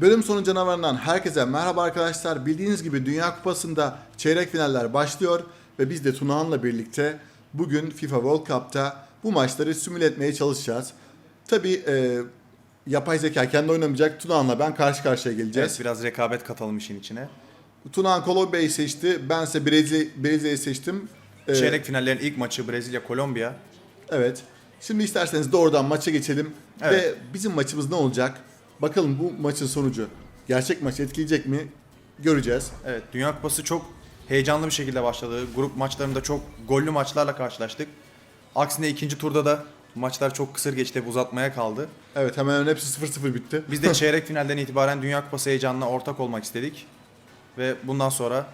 Bölüm sonu canavarından herkese merhaba arkadaşlar. Bildiğiniz gibi Dünya Kupası'nda çeyrek finaller başlıyor ve biz de Tunahan'la birlikte bugün FIFA World Cup'ta bu maçları simüle etmeye çalışacağız. Tabii e, yapay zeka kendi oynamayacak. Tunahan'la ben karşı karşıya geleceğiz. Evet, biraz rekabet katalım işin içine. Tunahan Kolombiya'yı seçti. Bense Brezilya, Brezilya'yı seçtim. E, Çeyrek finallerin ilk maçı Brezilya-Kolombiya. Evet. Şimdi isterseniz doğrudan maça geçelim. Evet. Ve bizim maçımız ne olacak? Bakalım bu maçın sonucu gerçek maçı etkileyecek mi? Göreceğiz. Evet, Dünya Kupası çok heyecanlı bir şekilde başladı. Grup maçlarında çok gollü maçlarla karşılaştık. Aksine ikinci turda da maçlar çok kısır geçti, uzatmaya kaldı. Evet hemen hemen hepsi 0-0 bitti. Biz de çeyrek finalden itibaren Dünya Kupası heyecanına ortak olmak istedik. Ve bundan sonra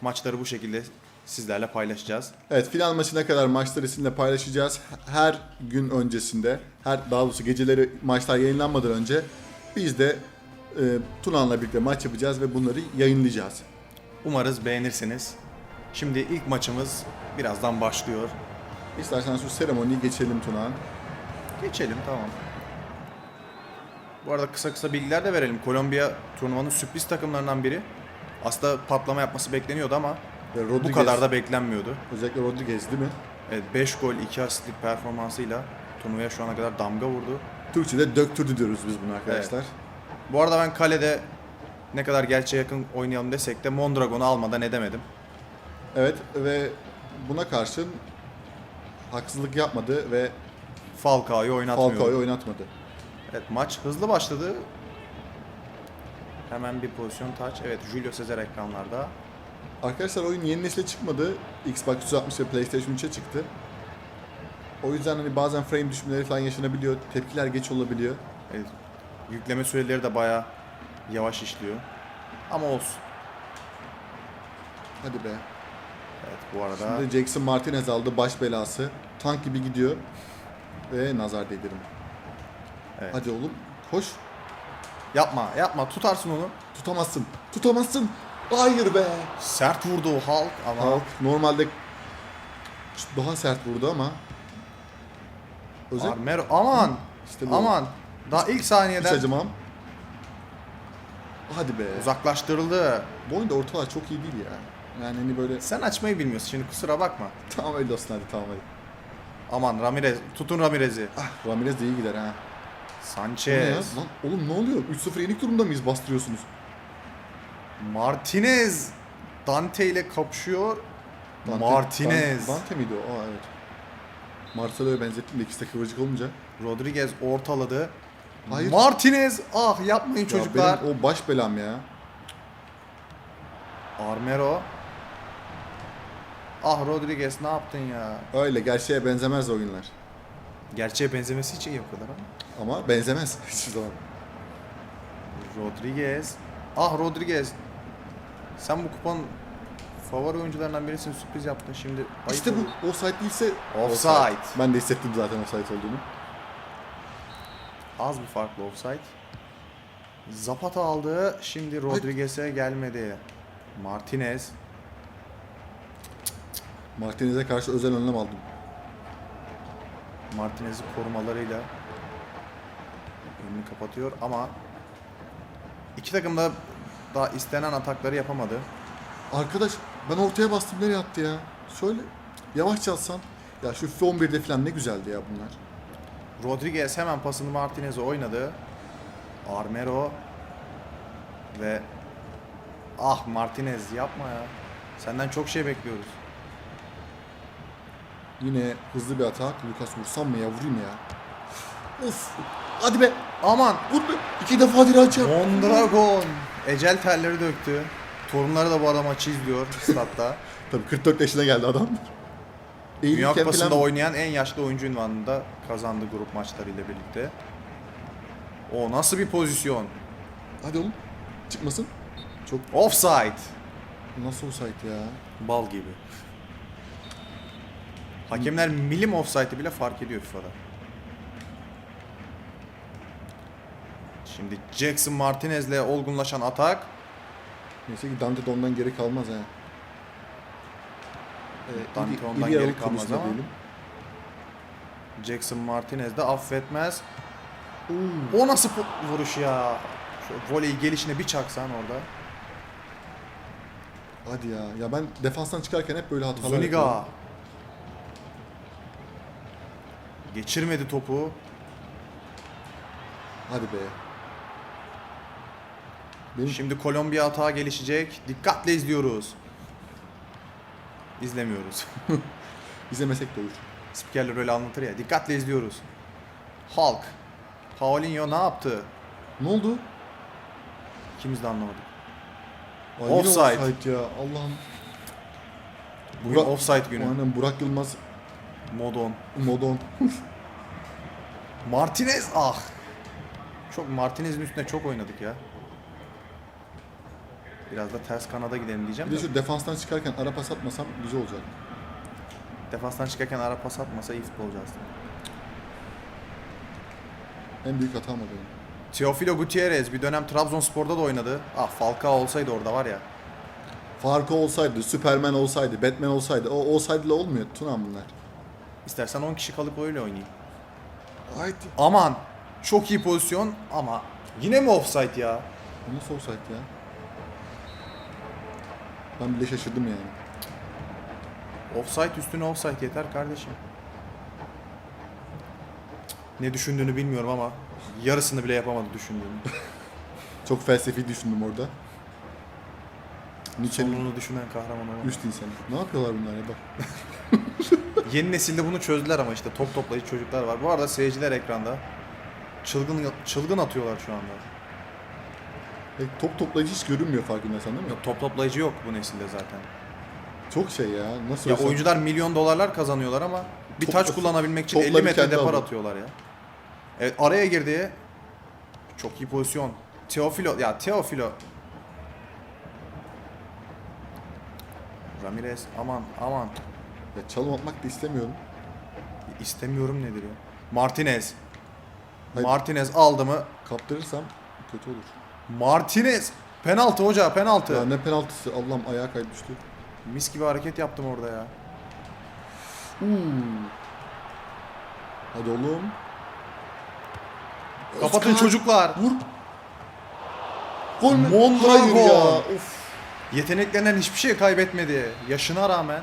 maçları bu şekilde sizlerle paylaşacağız. Evet final maçına kadar maçları sizinle paylaşacağız. Her gün öncesinde, her daha doğrusu geceleri maçlar yayınlanmadan önce biz de e, Tuna'nla birlikte maç yapacağız ve bunları yayınlayacağız. Umarız beğenirsiniz. Şimdi ilk maçımız birazdan başlıyor. İstersen şu seremoniyi geçelim Tuna'nın. Geçelim tamam. Bu arada kısa kısa bilgiler de verelim. Kolombiya turnuvanın sürpriz takımlarından biri. Aslında patlama yapması bekleniyordu ama Ve bu kadar da beklenmiyordu. Özellikle Rodriguez değil mi? Evet 5 gol 2 asistlik performansıyla turnuvaya şu ana kadar damga vurdu. Türkçe'de döktürdü diyoruz biz bunu arkadaşlar. Bu arada ben kalede ne kadar gerçeğe yakın oynayalım desek de Mondragon'u almadan edemedim. Evet ve buna karşın haksızlık yapmadı ve Falcao'yu oynatmıyor. Falcao'yu oynatmadı. Evet maç hızlı başladı. Hemen bir pozisyon taç. Evet Julio Cesar ekranlarda. Arkadaşlar oyun yeni nesile çıkmadı. Xbox 360 ve PlayStation 3'e çıktı. O yüzden hani bazen frame düşmeleri falan yaşanabiliyor. Tepkiler geç olabiliyor. Evet, yükleme süreleri de bayağı yavaş işliyor. Ama olsun. Hadi be. Evet bu arada Şimdi Jackson Martinez aldı baş belası. Tank gibi gidiyor. Ve nazar değdirim. Evet. Hadi oğlum koş. yapma yapma tutarsın onu. Tutamazsın. Tutamazsın. Hayır be. Sert vurdu o Hulk ama Hulk normalde daha sert vurdu ama özel Armero aman İşte bu. aman daha ilk hiç saniyeden acımam. Hadi be. uzaklaştırıldı. Bu oyunda ortalar çok iyi değil ya. Yani hani böyle Sen açmayı bilmiyorsun şimdi kusura bakma. tamam öyle olsun hadi tamam hadi. Aman Ramirez tutun Ramirez'i. Ah Ramirez de iyi gider ha. Sanchez, Lan oğlum ne oluyor? 3-0 yenik durumda mıyız? Bastırıyorsunuz. Martinez Dante ile kapışıyor. Dante- Martinez. Dan- Dante miydi o? Aa evet. Marcelo'ya benzettim de ikisi de kıvırcık olunca. Rodriguez ortaladı. Hayır. Martinez ah yapmayın Ya çocuklar. benim o baş belam ya. Armero. Ah Rodriguez ne yaptın ya? Öyle gerçeğe benzemez oyunlar. Gerçeğe benzemesi için yapıyorlar ama. Ama benzemez hiçbir zaman. Rodriguez. Ah Rodriguez. Sen bu kupanın favori oyuncularından birisin sürpriz yaptın şimdi. ayıp İşte bu offside değilse Offside. Ben de hissettim zaten offside olduğunu. Az bir farklı offside. Zapata aldı. Şimdi Rodriguez'e gelmedi. Martinez. Martinez'e karşı özel önlem aldım. Martinez'i korumalarıyla önünü kapatıyor ama iki takım da daha istenen atakları yapamadı. Arkadaş ben ortaya bastım nereye attı ya? Şöyle yavaş çalsan. Ya şu FIFA 11'de falan ne güzeldi ya bunlar. Rodriguez hemen pasını Martinez'e oynadı. Armero ve ah Martinez yapma ya. Senden çok şey bekliyoruz. Yine hızlı bir atak. Lucas vursam mı ya vurayım ya. Of. Hadi be. Aman Vur be. İki defa direnç yap. Mondragon ecel telleri döktü. Torunları da bu arada maçı izliyor statta. Tabii 44 yaşına geldi adam. Eğilirken Kupası'nda falan- oynayan en yaşlı oyuncu ünvanını da kazandı grup maçlarıyla birlikte. O nasıl bir pozisyon? Hadi oğlum. Çıkmasın. Çok Offside. nasıl olsaydı ya. Bal gibi. Hakemler milim offside'ı bile fark ediyor FIFA'da. Şimdi Jackson Martinez'le olgunlaşan atak. Neyse ki Dante de ondan geri kalmaz ha. Ee, Dante ondan iri geri kalmaz ama. diyelim. Jackson Martinez de affetmez. Oo. O nasıl vuruş ya? Şu voleyi gelişine bir çaksan orada. Hadi ya. Ya ben defanstan çıkarken hep böyle hatalar yapıyorum. Zuniga. Geçirmedi topu. Hadi be. Benim Şimdi Kolombiya atağa gelişecek. Dikkatle izliyoruz. İzlemiyoruz. izlemesek de olur. Spikerler öyle anlatır ya. Dikkatle izliyoruz. Hulk. Paulinho ne yaptı? Ne oldu? İkimiz de anlamadık. Ay, Offside. offside ya. Allah'ım. Bugün Burak- offside günü. Aynen Burak Yılmaz Modon. Modon. Martinez ah. Çok Martinez'in üstüne çok oynadık ya. Biraz da ters kanada gidelim diyeceğim Bir de de. şu defanstan çıkarken ara pas atmasam güzel olacak. Defanstan çıkarken ara pas atmasa iyi futbolcu aslında. En büyük hatam o benim. Teofilo Gutierrez bir dönem Trabzonspor'da da oynadı. Ah Falcao olsaydı orada var ya. Farkı olsaydı, Superman olsaydı, Batman olsaydı. O olsaydı olmuyor Tunan bunlar. İstersen 10 kişi kalıp öyle oynayayım. Haydi. Aman çok iyi pozisyon ama yine mi offside ya? Nasıl offside ya? Ben bile şaşırdım yani. Offside üstüne offside yeter kardeşim. Ne düşündüğünü bilmiyorum ama yarısını bile yapamadı düşündüğünü. Çok felsefi düşündüm orada. Nietzsche'nin Sonunu düşünen kahraman olan. üst insanı. Ne yapıyorlar bunlar ya bak. Yeni nesilde bunu çözdüler ama işte top toplayıcı çocuklar var. Bu arada seyirciler ekranda. Çılgın çılgın atıyorlar şu anda. E, top toplayıcı hiç görünmüyor farkındaysan değil mi? Yok, top toplayıcı yok bu nesilde zaten. Çok şey ya. Nasıl Ya olsa- oyuncular milyon dolarlar kazanıyorlar ama bir taç kullanabilmek için 50 topları metre kendi depar alıyor. atıyorlar ya. Evet araya girdi. Çok iyi pozisyon. Teofilo ya Teofilo. Ramirez aman aman. Ya çalım atmak da istemiyorum. İstemiyorum nedir ya? Martinez. Hayır. Martinez aldı mı? Kaptırırsam kötü olur. Martinez. Penaltı hoca penaltı. Ya ne penaltısı Allah'ım ayağa kaydı düştü. Mis gibi hareket yaptım orada ya. Uuu. Hadi oğlum. Kapatın Özkan, çocuklar. Vur. Gol? Mondragon. Ya. Of. Yeteneklerinden hiçbir şey kaybetmedi. Yaşına rağmen.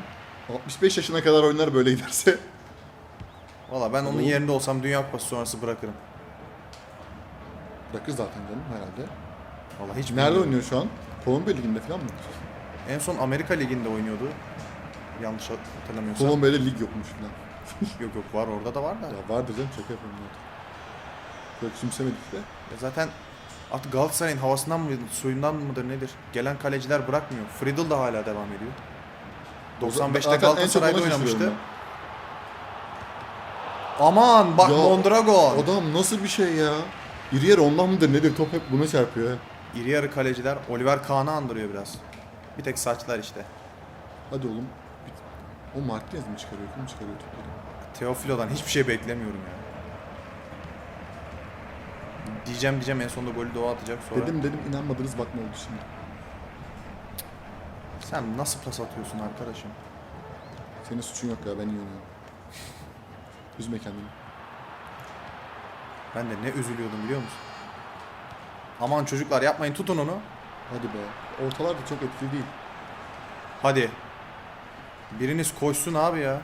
65 yaşına kadar oynar böyle giderse. Valla ben onun Oğlum. yerinde olsam Dünya Kupası sonrası bırakırım. Bırakır zaten canım herhalde. Valla hiç Nerede bilmiyorum. oynuyor şu an? Kolombiya Ligi'nde falan mı? En son Amerika Ligi'nde oynuyordu. Yanlış hatırlamıyorsam. Kolombiya'da lig yokmuş falan. Yok yok var orada da var da. Ya vardır canım şaka yapıyorum. Böyle küçümsemedik de. Ya zaten artık Galatasaray'ın havasından mı suyundan mıdır nedir? Gelen kaleciler bırakmıyor. Friedel de hala devam ediyor. 95'te Zaten en çok Galatasaray'da ona oynamıştı. Aman bak Ya, Mondragon. Adam nasıl bir şey ya? İri yer ondan mıdır nedir? Top hep buna çarpıyor. ha. İri yarı kaleciler Oliver Kahn'ı andırıyor biraz. Bir tek saçlar işte. Hadi oğlum. O Martinez mi çıkarıyor? Kim çıkarıyor topları? Teofilo'dan hiçbir şey beklemiyorum ya. Diyeceğim diyeceğim en sonunda golü o atacak sonra. Dedim dedim inanmadınız bak ne oldu şimdi. Sen nasıl pas atıyorsun arkadaşım? Senin suçun yok ya ben iyi oynuyorum. Üzme kendini. Ben de ne üzülüyordum biliyor musun? Aman çocuklar yapmayın tutun onu. Hadi be. Ortalar da çok etkili değil. Hadi. Biriniz koşsun abi ya.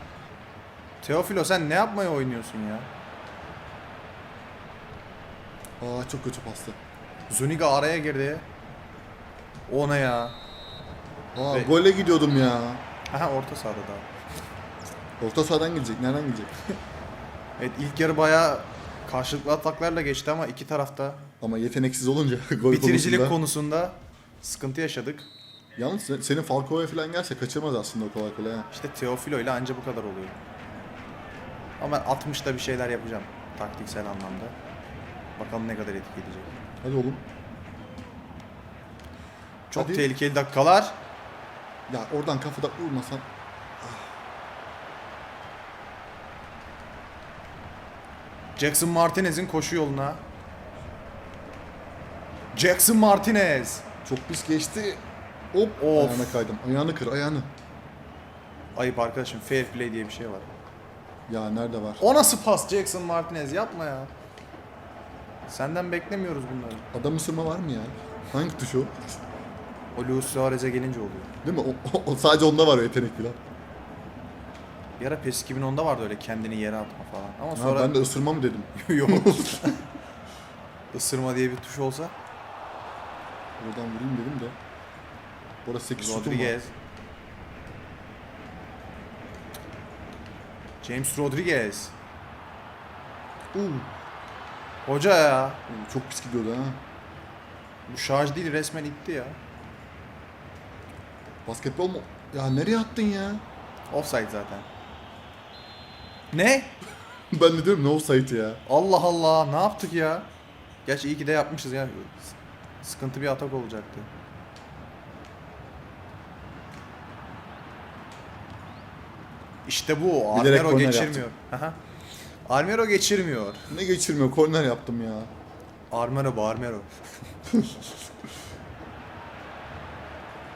Teofilo sen ne yapmaya oynuyorsun ya? Aa çok kötü pastı. Zuniga araya girdi. O ne ya? Aa Ve- gole gidiyordum ya. Aha orta sahada daha. Orta sahadan gelecek. Nereden gelecek? Evet ilk yarı bayağı karşılıklı ataklarla geçti ama iki tarafta Ama yeteneksiz olunca gol bitiricilik konusunda. konusunda sıkıntı yaşadık. Yalnız se- senin Falcao'ya falan gelse kaçırmaz aslında o kolay kolay ha. İşte Teofilo ile anca bu kadar oluyor. Ama ben 60'da bir şeyler yapacağım taktiksel anlamda. Bakalım ne kadar etki edecek. Hadi oğlum. Çok Hadi. tehlikeli dakikalar. Ya oradan kafada vurmasan. Jackson Martinez'in koşu yoluna. Jackson Martinez. Çok pis geçti. Hop. Of. Ayağına kaydım. Ayağını kır ayağını. Ayıp arkadaşım fair play diye bir şey var. Ya nerede var? O nasıl pas Jackson Martinez yapma ya. Senden beklemiyoruz bunları. Adam ısırma var mı ya? Hangi tuş o? O Luis Suarez'e gelince oluyor. Değil mi? O, o- o sadece onda var o yetenek falan. Bir ara PES 2010'da vardı öyle kendini yere atma falan. Ama Ha, sonra ben de ısırma mı dedim? yok. Isırma diye bir tuş olsa Oradan vurayım dedim de. Orası 8 sütun var. Rodriguez. James Rodriguez. Uuu, Hoca ya. çok pis gidiyordu ha. Bu şarj değil resmen itti ya. Basketbol mu? Ya nereye attın ya? Offside zaten. Ne? ben de diyorum ne offside ya. Allah Allah ne yaptık ya? Gerçi iyi ki de yapmışız ya. Sıkıntı bir atak olacaktı. İşte bu. Bilerek Armero korner geçirmiyor. Aha. Armero geçirmiyor. Ne geçirmiyor? Korner yaptım ya. Armero bu Armero.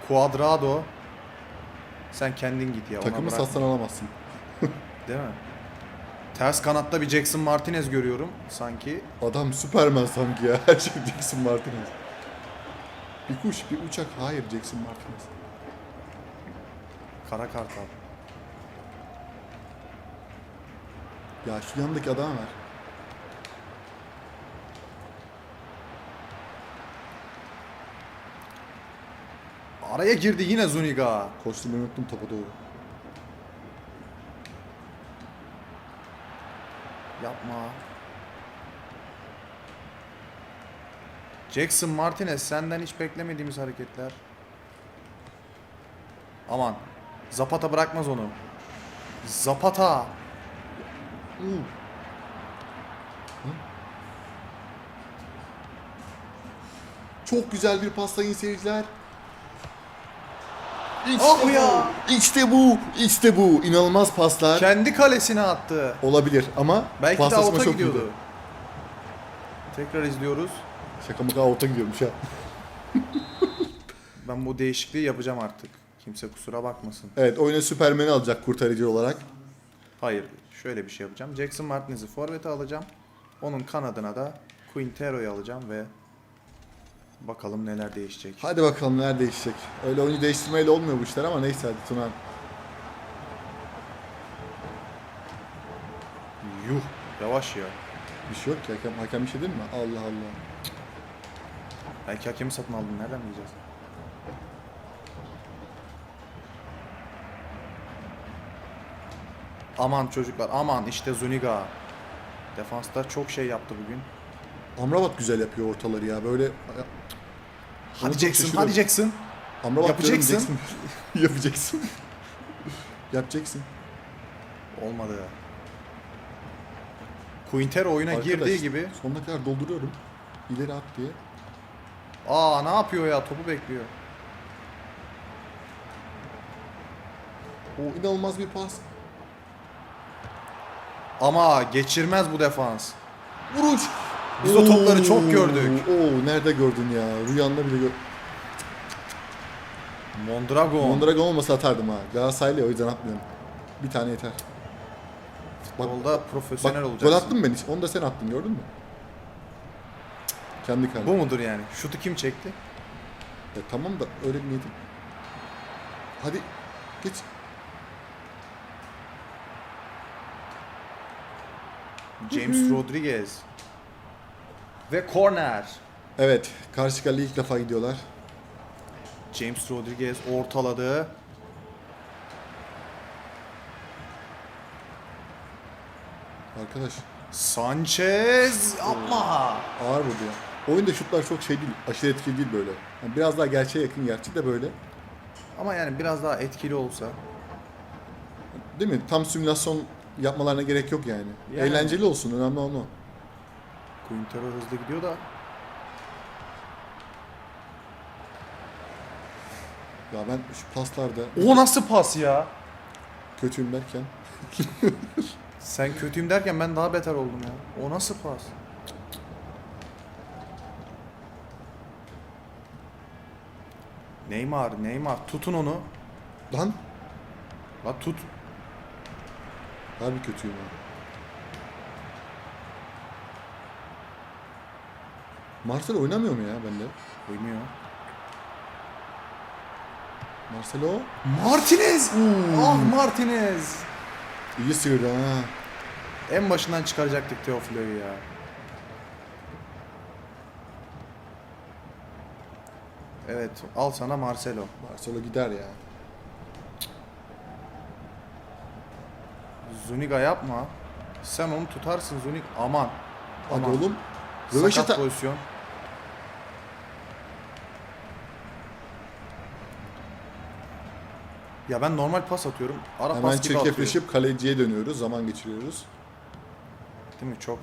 Cuadrado. Sen kendin git ya. Takımı bırak. satsan alamazsın. Değil mi? Ters kanatta bir Jackson Martinez görüyorum sanki. Adam Superman sanki ya. Her şey Jackson Martinez. Bir kuş, bir uçak. Hayır Jackson Martinez. Kara kartal. Ya şu yanındaki adama ver. Araya girdi yine Zuniga. Koştum ben unuttum topa doğru. Yapma. Jackson Martinez senden hiç beklemediğimiz hareketler. Aman. Zapata bırakmaz onu. Zapata. Uuu. Çok güzel bir pas sayın seyirciler. İşte Ah bu. ya. İşte bu. İşte bu. İnanılmaz paslar. Kendi kalesine attı. Olabilir ama Belki de avuta çok gidiyordu. iyiydi. Tekrar izliyoruz. Şaka maka avuta gidiyormuş ha. Ben bu değişikliği yapacağım artık. Kimse kusura bakmasın. Evet oyuna Superman'i alacak kurtarıcı olarak. Hayır, şöyle bir şey yapacağım. Jackson Martinez'i forvete alacağım. Onun kanadına da Quintero'yu alacağım ve bakalım neler değişecek. Hadi bakalım neler değişecek. Öyle oyuncu değiştirmeyle olmuyor bu işler ama neyse hadi Tuna. Yuh, yavaş ya. Bir şey yok ki hakem, hakem bir şey değil mi? Allah Allah. Belki hakemi satın aldın, nereden bileceğiz? Aman çocuklar, aman işte Zuniga. Defansta çok şey yaptı bugün. Amrabat güzel yapıyor ortaları ya böyle. Hadi Jackson, hadi Jackson. Amrabat Yapacaksın. Jackson. Yapacaksın. Yapacaksın. Olmadı ya. Quintero oyuna Arkadaş, girdiği gibi. Sonuna kadar dolduruyorum. İleri at diye. Aa ne yapıyor ya? Topu bekliyor. O inanılmaz bir pas. Ama geçirmez bu defans. Vuruş. Biz o topları çok gördük. Oo nerede gördün ya? Rüyanda bile gör. Mondragon. Mondragon olmasa atardım ha. Galatasaraylı o yüzden atmıyorum. Bir tane yeter. Bak, Futbolda profesyonel bak olacaksın. gol attın ben hiç. Onu da sen attın gördün mü? Kendi kalene. Bu mudur yani? Şutu kim çekti? E, tamam da öyle bir niyetim. Hadi geç. James Rodriguez. Ve corner. Evet, karşı kaleye ilk defa gidiyorlar. James Rodriguez ortaladı. Arkadaş Sanchez yapma. ağır vurdu ya. Oyunda şutlar çok şey değil, aşırı etkili değil böyle. Yani biraz daha gerçeğe yakın gerçi de böyle. Ama yani biraz daha etkili olsa. Değil mi? Tam simülasyon yapmalarına gerek yok yani. Yani. Eğlenceli olsun, önemli olan o. Quintero hızlı gidiyor da. Ya ben şu paslarda O nasıl pas ya? kötüyüm derken Sen kötüyüm derken ben daha beter oldum ya. O nasıl pas? Neymar, Neymar tutun onu. lan La tut. harbi kötüyüm ya. Marcelo oynamıyor mu ya bende? Oynuyor. Marcelo Martinez! Hmm. Ah Martinez! iyi sıyırdı ha. En başından çıkaracaktık Teofilo'yu ya. Evet, al sana Marcelo. Marcelo gider ya. Zuniga yapma. Sen onu tutarsın Zuniga. Aman. Hadi Aman. oğlum. Sakat Röveşata. pozisyon. Ya ben normal pas atıyorum. Ara Hemen pas gibi atıyorum. çirkefleşip kaleciye dönüyoruz. Zaman geçiriyoruz. Değil mi çok?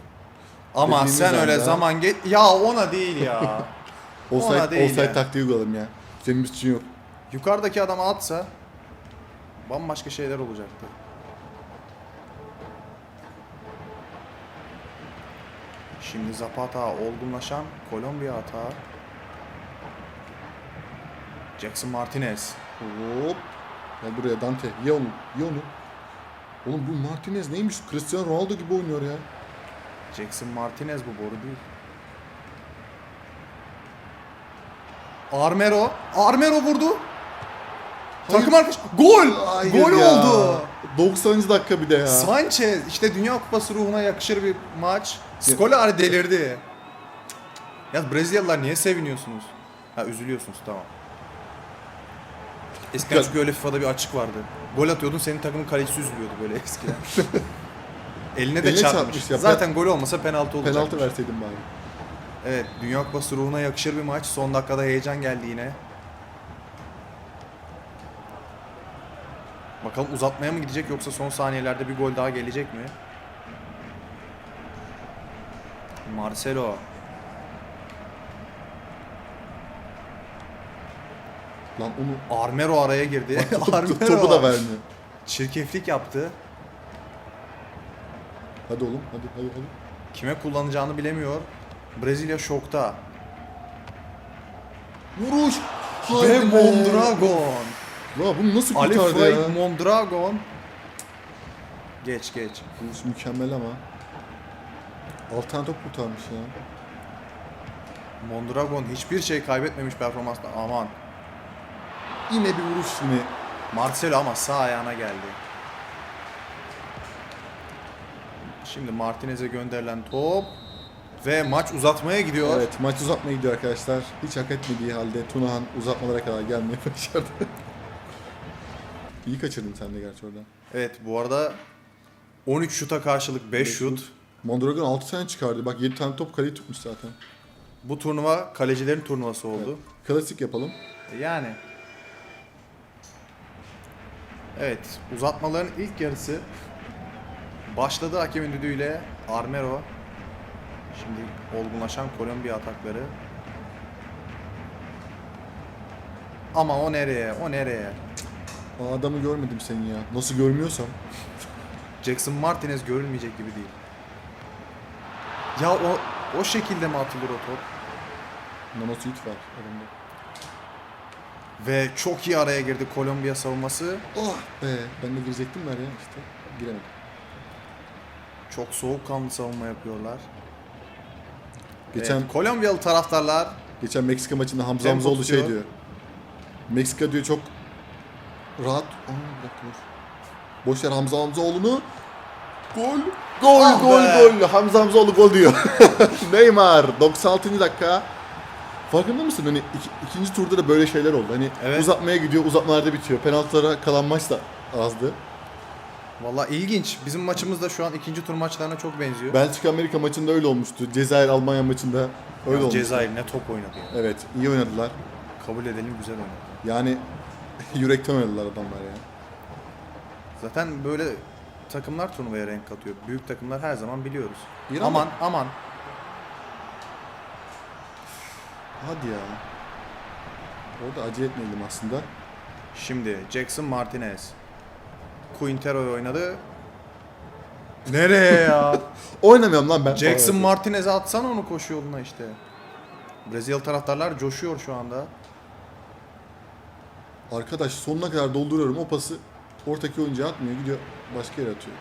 Ama Dediğimiz sen öyle anda- zaman geç... Ya ona değil ya. Offside, Ona değil offside ya. taktiği uyguladım ya. Senin için yok. Yukarıdaki adam atsa bambaşka şeyler olacaktı. Şimdi Zapata olgunlaşan Kolombiya hata. Jackson Martinez. Hop. Gel buraya Dante. Ye onu. Ye onu. Oğlum bu Martinez neymiş? Cristiano Ronaldo gibi oynuyor ya. Jackson Martinez bu boru değil. Armero. Armero vurdu. Hayır. Takım arkadaş. Gol. Hayır Gol ya. oldu. 90. dakika bir de ya. Sanchez işte Dünya Kupası ruhuna yakışır bir maç. Scolari delirdi. Ya Brezilyalılar niye seviniyorsunuz? Ha üzülüyorsunuz tamam. Eskiden çünkü öyle FIFA'da bir açık vardı. Gol atıyordun senin takımın kalecisi üzülüyordu böyle eskiden. Eline de Eline çarpmış. çarpmış ya. Zaten gol olmasa penaltı olacak. Penaltı verseydin bari. Evet Dünya Kupası ruhuna yakışır bir maç. Son dakikada heyecan geldi yine. Bakalım uzatmaya mı gidecek yoksa son saniyelerde bir gol daha gelecek mi? Marcelo. Lan onu Armero araya girdi. topu, Armero topu da vermiyor. çirkeflik yaptı. Hadi oğlum hadi hadi hadi. Kime kullanacağını bilemiyor. Brezilya şokta. Vuruş. Ve Haydi be. Mondragon. La bunu nasıl Ali kurtardı ya? Mondragon. Geç geç. Vuruş mükemmel ama. Alttan top kurtarmış ya. Mondragon hiçbir şey kaybetmemiş performansla. Aman. Yine bir vuruş yine. Marcelo ama sağ ayağına geldi. Şimdi Martinez'e gönderilen top ve maç uzatmaya gidiyor. Evet maç uzatmaya gidiyor arkadaşlar. Hiç hak etmediği halde Tunahan uzatmalara kadar gelmeyi başardı. İyi kaçırdın sen de gerçi oradan. Evet bu arada 13 şuta karşılık 5 Beş şut. Mondragon 6 tane çıkardı. Bak 7 tane top kaleyi tutmuş zaten. Bu turnuva kalecilerin turnuvası oldu. Klasik yapalım. Yani. Evet, uzatmaların ilk yarısı başladı hakemin düdüğüyle Armero. Şimdi olgunlaşan Kolombiya atakları. Ama o nereye? O nereye? Aa, adamı görmedim seni ya. Nasıl görmüyorsam. Jackson Martinez görülmeyecek gibi değil. Ya o o şekilde mi atılır o top? Nanosuit var adamda. Ve çok iyi araya girdi Kolombiya savunması. Oh be. Ben de girecektim ver ya işte. Giremedim. Çok soğukkanlı savunma yapıyorlar. Geçen Evet, Kolombiyalı taraftarlar geçen Meksika maçında Hamza Hamzoğlu şey diyor. Meksika diyor çok rahat. Aa bir dakika dur. Boş ver Hamza Hamzoğlu'nu. Gol. Gol Ah gol be. gol. Hamza Hamzoğlu gol diyor. Neymar 96. dakika. Farkında mısın? Hani iki- ikinci turda da böyle şeyler oldu. Hani Evet. uzatmaya gidiyor, uzatmalarda bitiyor. Penaltılara kalan maç da azdı. Valla ilginç. Bizim maçımız da şu an ikinci tur maçlarına çok benziyor. Belçika Amerika maçında öyle olmuştu. Cezayir Almanya maçında öyle Yalnız olmuştu. Cezayir ne top oynadı ya. Evet, iyi oynadılar. Kabul edelim güzel oynadı. Yani yürekten oynadılar adamlar ya. Zaten böyle takımlar turnuvaya renk katıyor. Büyük takımlar her zaman biliyoruz. İran aman da- aman. Hadi ya. Orada acele etmeyelim aslında. Şimdi Jackson Martinez. Quintero oynadı. Nereye ya? Oynamıyorum lan ben. Jackson Martinez'e atsana onu koşu yoluna işte. Brezilya taraftarlar coşuyor şu anda. Arkadaş sonuna kadar dolduruyorum. O pası ortaki oyuncuya atmıyor. Gidiyor başka yere atıyor.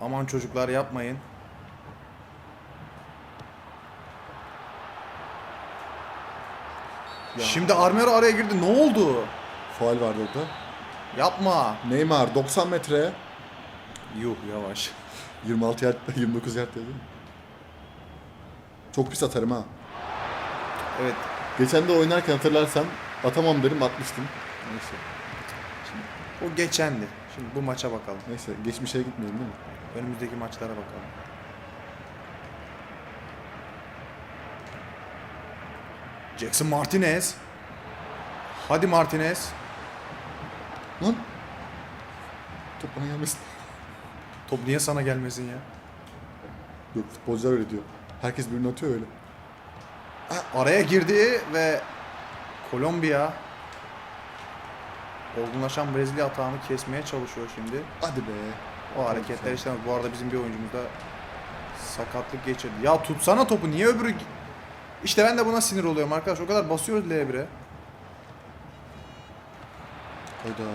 Aman çocuklar yapmayın. Ya. Şimdi Armero araya girdi. Ne oldu? Faal vardı orada. Yapma. Neymar 90 metre. Yuh yavaş. 26 yard, 29 yard dedi. Çok pis atarım ha. Evet. Geçen de oynarken hatırlarsan atamam derim atmıştım. Neyse. O geçendi. Şimdi bu maça bakalım. Neyse geçmişe gitmeyelim değil mi? Önümüzdeki maçlara bakalım. Jackson Martinez. Hadi Martinez. Lan. Top bana gelmesin. Top niye sana gelmesin ya? Yok futbolcular öyle diyor. Herkes birini atıyor öyle. Araya girdi ve Kolombiya olgunlaşan Brezilya atağını kesmeye çalışıyor şimdi. Hadi be. O hareketler işlemez. Bu arada bizim bir oyuncumuz da sakatlık geçirdi. Ya tutsana topu niye öbürü... İşte ben de buna sinir oluyorum arkadaş. O kadar basıyoruz L1'e. Hayda.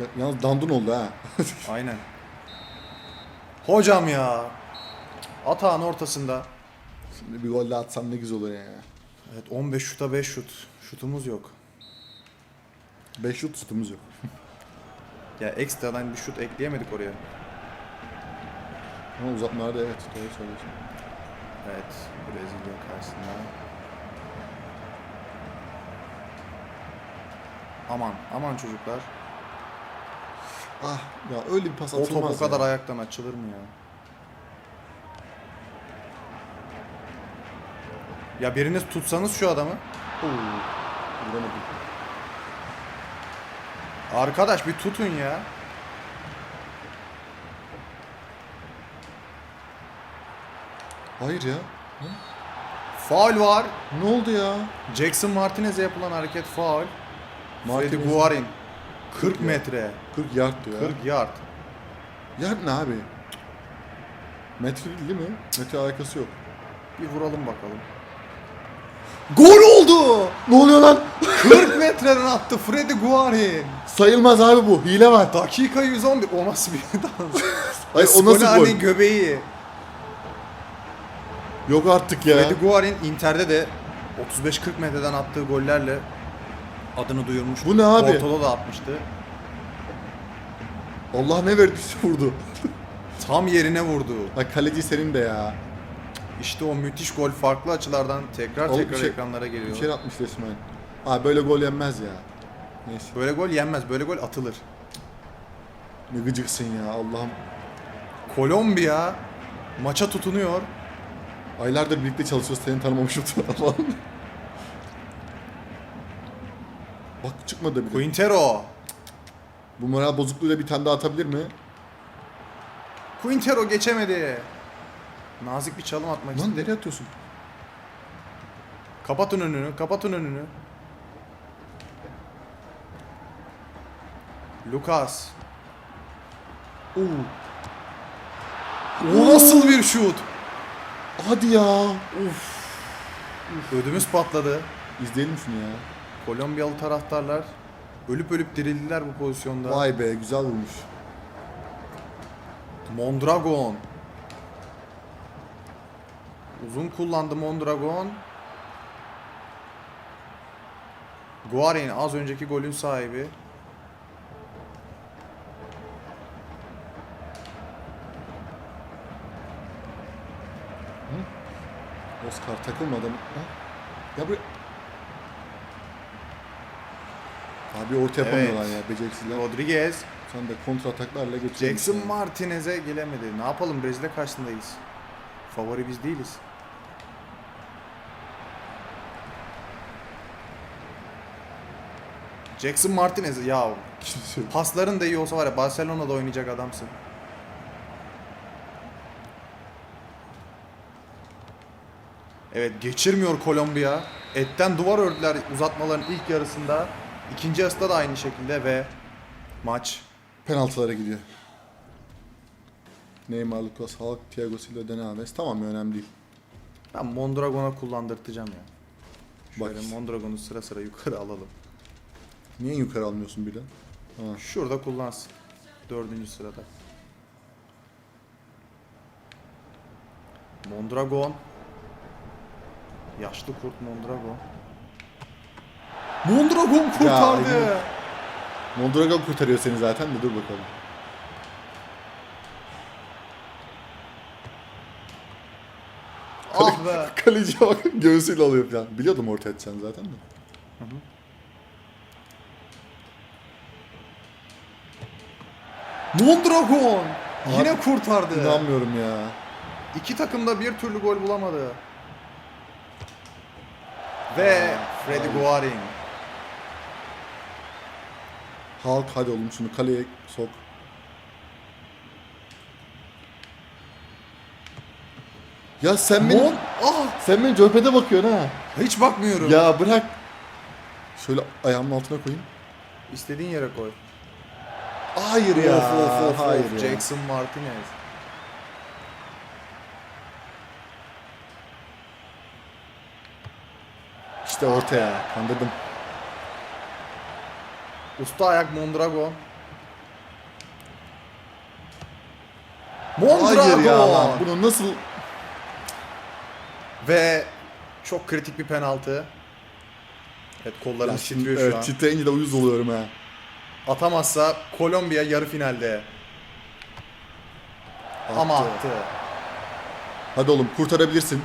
Ya- Yalnız dandun oldu ha. Aynen. Hocam ya. Atağın ortasında. Şimdi bir gol daha atsam ne güzel olur ya. Evet 15 şuta 5 şut. Şutumuz yok. 5 şut tutumuz yok. Ya ekstradan bir şut ekleyemedik oraya. Ama uzatmalarda evet doğru söylüyorsun. Evet Brezilya karşısında. Aman aman çocuklar. Ah ya öyle bir pas O atılmaz top o kadar ya. ayaktan açılır mı ya? Ya biriniz tutsanız şu adamı. Oo, vuramadım. Arkadaş bir tutun ya. Hayır ya. Faul var. Ne oldu ya? Jackson Martinez'e yapılan hareket faul. Freddy Guarin 40 40 ya. metre, 40 yard diyor 40 yard. ya. Yard ne abi? Metre değil, değil mi? Metre alakası yok. Bir vuralım bakalım. Gol oldu! Ne oluyor lan? 40 metreden attı Freddy Guarin. Sayılmaz abi bu. Hile var. Dakika 111. O nasıl bir dans? Hayır o nasıl gol? göbeği. Yok artık ya. Freddy Guarin Inter'de de 35-40 metreden attığı gollerle adını duyurmuş. Bu ne abi? Porto'da da atmıştı. Allah ne verdiyse vurdu. Tam yerine vurdu. Bak kaleci senin de ya. İşte o müthiş gol farklı açılardan tekrar Oğlum, tekrar şey- ekranlara geliyor. Bir kere atmış resmen. Abi böyle gol yenmez ya. Neyse. Böyle gol yenmez. Böyle gol atılır. Ne gıcıksın ya Allah'ım. Kolombiya maça tutunuyor. Aylardır birlikte çalışıyoruz seni tanımamışım falan. Bak çıkmadı bile. Quintero. Bu moral bozukluğuyla bir tane daha atabilir mi? Quintero geçemedi. Nazik bir çalım atmak Lan istedi. nereye atıyorsun? Kapatın önünü, kapatın önünü. Lucas. Oo. O nasıl bir şut? Hadi ya. Uf. Ödümüz patladı. İzleyelim şunu ya. Kolombiyalı taraftarlar ölüp ölüp dirildiler bu pozisyonda. Vay be güzel vurmuş. Mondragon. Uzun kullandı Mondragon. Guarin az önceki golün sahibi. Oscar takılmadan. Ha? Ya buraya... Abi orta yapamıyorlar Evet. ya beceriksizler. Rodriguez. Sen de kontra ataklarla götürüyorsun. Jackson Martinez'e gelemedi. Ne yapalım Brezilya karşısındayız. Favori biz değiliz. Jackson Martinez ya pasların da iyi olsa var ya Barcelona'da oynayacak adamsın. Evet geçirmiyor Kolombiya. Etten duvar ördüler uzatmaların ilk yarısında. İkinci yarısında da aynı şekilde ve maç Penaltılara gidiyor. Neymar, Lucas, Hulk, Thiago Silva, Dani Alves. Tamam ya önemli değil. Ben Mondragon'a kullandırtacağım ya. Bak. Şöyle Mondragon'u sıra sıra yukarı alalım. Niye yukarı almıyorsun birden? Ha. Şurada kullansın. Dördüncü sırada. Mondragon. Yaşlı kurt Mondragon. Mondragon kurtardı. Ya, Mondragon kurtarıyor seni zaten de dur bakalım. ah be. Kaleciye bak göğsüyle alıyor falan. Biliyordum orta edeceğini zaten de. Mondragon yine kurtardı. İnanmıyorum ya. İki takım da bir türlü gol bulamadı. Ve Freddy Guarin. Halk hadi oğlum şunu kaleye sok. Ya sen benim, ah sen benim cöpede bakıyorsun ha. hiç bakmıyorum. Ya bırak. Şöyle ayağımın altına koyayım. İstediğin yere koy. Hayır ya. Of, of, of, Hayır of. ya. Jackson Martinez. İşte ortaya. Kandırdım. Usta ayak Mondragon. Hayır ya lan. Mondragon. Bunu nasıl... Ve çok kritik bir penaltı. Evet kollarım Ya şimdi, titriyor şu evet, an. titreyince de uyuz oluyorum ha. Atamazsa Kolombiya yarı finalde. Ama Attı. attı. Hadi oğlum kurtarabilirsin.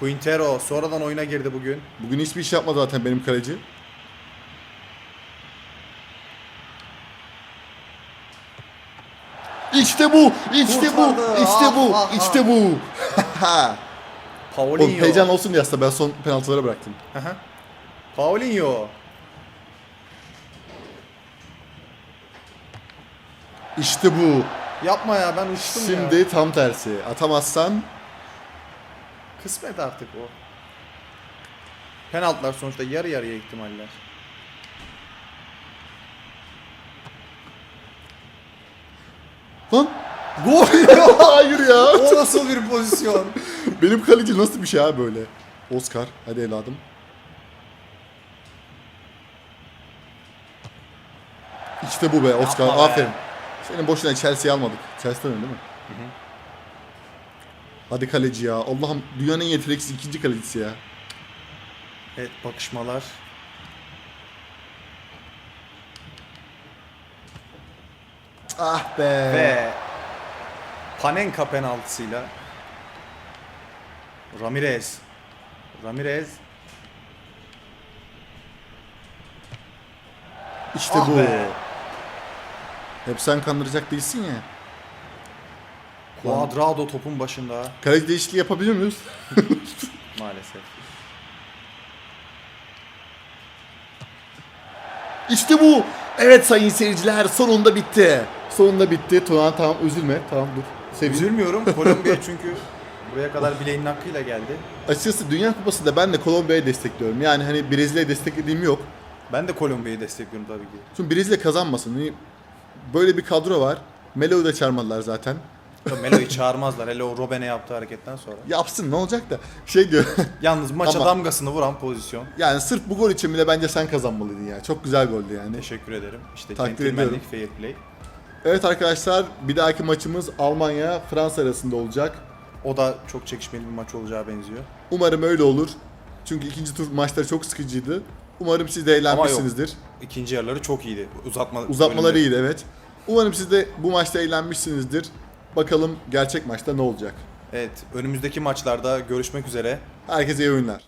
Quintero sonradan oyuna girdi bugün. Bugün hiçbir iş yapmadı zaten benim kaleci. İşte bu, işte Kurtardı. bu, işte bu, Ah, ah, ah. işte bu. Paulinho. Oğlum heyecan olsun diye aslında ben son penaltılara bıraktım. Aha. Paulinho. İşte bu. Yapma ya ben uçtum ya. Şimdi tam tersi. Atamazsan Kısmet artık o. Penaltılar sonuçta yarı yarıya ihtimaller. lan gol ya. Hayır ya. O nasıl bir pozisyon? Benim kaleci nasıl bir şey abi böyle? Oscar hadi evladım. İşte bu be Oscar. Yapma be. Aferin. Senin boşuna Chelsea'yi almadık. Chelsea'den değil mi? Hadi kaleci ya. Allah'ım dünyanın en yeteneksiz ikinci kalecisi ya. Evet bakışmalar. Ah be. Ve Panenka penaltısıyla Ramirez. Ramirez. İşte Ah bu. be. Hep sen kandıracak değilsin ya. Cuadrado topun başında Kaleci değişikliği yapabiliyor muyuz? maalesef. İşte bu. Evet sayın seyirciler sonunda bitti. Sonunda bitti. Tuğan tamam üzülme. Tamam dur. Sevin. Üzülmüyorum Kolombiya çünkü buraya kadar bileğinin hakkıyla geldi. Açıkçası Dünya Kupası'nda ben de Kolombiya'yı destekliyorum. Yani hani Brezilya'yı desteklediğim yok. Ben de Kolombiya'yı destekliyorum tabii ki. Çünkü Brezilya kazanmasın. Hani böyle bir kadro var. Melo'yu da çağırmadılar zaten. Tabii Melo'yu çağırmazlar hele o Robben'e yaptığı hareketten sonra. Yapsın ne olacak da. Şey diyor. Yalnız maça Ama- damgasını vuran pozisyon. yani sırf bu gol için bile bence sen kazanmalıydın ya. Çok güzel goldü yani. Teşekkür ederim. İşte Takdir centilmenlik, fair play. Evet arkadaşlar bir dahaki maçımız Almanya Fransa arasında olacak. O da çok çekişmeli bir maç olacağı benziyor. Umarım öyle olur. Çünkü ikinci tur maçları çok sıkıcıydı. Umarım siz de eğlenmişsinizdir. İkinci yarıları çok iyiydi. Uzatma Uzatmaları bölümleri. iyiydi evet. Umarım siz de bu maçta eğlenmişsinizdir. Bakalım gerçek maçta ne olacak. Evet, önümüzdeki maçlarda görüşmek üzere. Herkese iyi oyunlar.